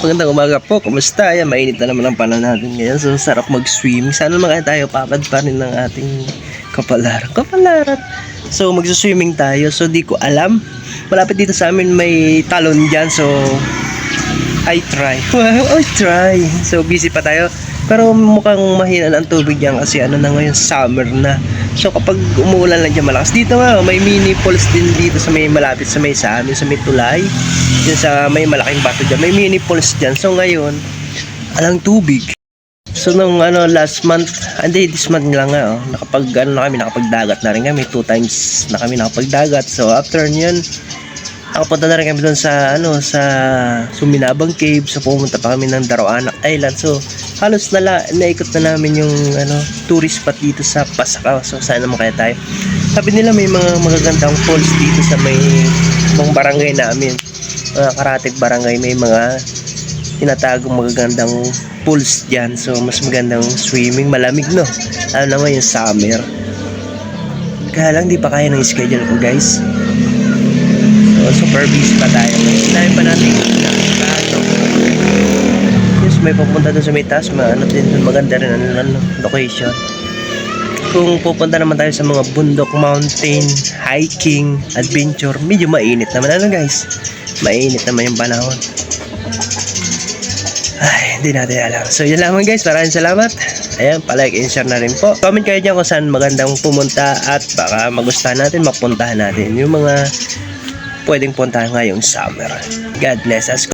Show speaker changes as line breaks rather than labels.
Magandang umaga po. Kumusta? Ayan, mainit na naman ang panahon natin ngayon. So, sarap mag-swim. Sana naman tayo papad pa rin ng ating kapalaran. Kapalaran. So, magsuswimming tayo. So, di ko alam. Malapit dito sa amin may talon dyan. So, I try. Wow, I try. So, busy pa tayo. Pero mukhang mahina na ang tubig dyan kasi ano na ngayon, summer na. So, kapag umuulan lang dyan malakas. Dito nga, may mini falls din dito sa may malapit sa may sa sa may tulay. Dyan sa may malaking bato dyan. May mini falls dyan. So, ngayon, alang tubig. So, nung ano, last month, hindi, this month lang nga, oh, nakapag, ano na kami, nakapagdagat na rin kami. Two times na kami nakapagdagat. So, after nyan, Nakapunta na rin kami doon sa ano sa Suminabang Cave. So pumunta pa kami ng Daroanak Island. So halos nala, naikot na namin yung ano tourist spot dito sa Pasakaw. So saan naman kaya tayo? Sabi nila may mga magagandang falls dito sa may mga barangay namin. Mga Karatig barangay may mga tinatagong magagandang pools diyan. So mas magandang swimming, malamig no. Ano naman yung summer. Kaya lang di pa kaya ng schedule ko guys. So, super busy pa tayo. Dahil pa natin ano, yes, may pupunta doon sa may taas, ma- ano din maganda rin ang ano, location. Kung pupunta naman tayo sa mga bundok, mountain, hiking, adventure, medyo mainit naman ano guys. Mainit naman yung panahon. Ay, hindi natin alam. So, yun lamang guys. Maraming salamat. Ayan, palike and share na rin po. Comment kayo dyan kung saan magandang pumunta at baka magustuhan natin, mapuntahan natin. Yung mga pwedeng puntahan ngayong summer. God bless us.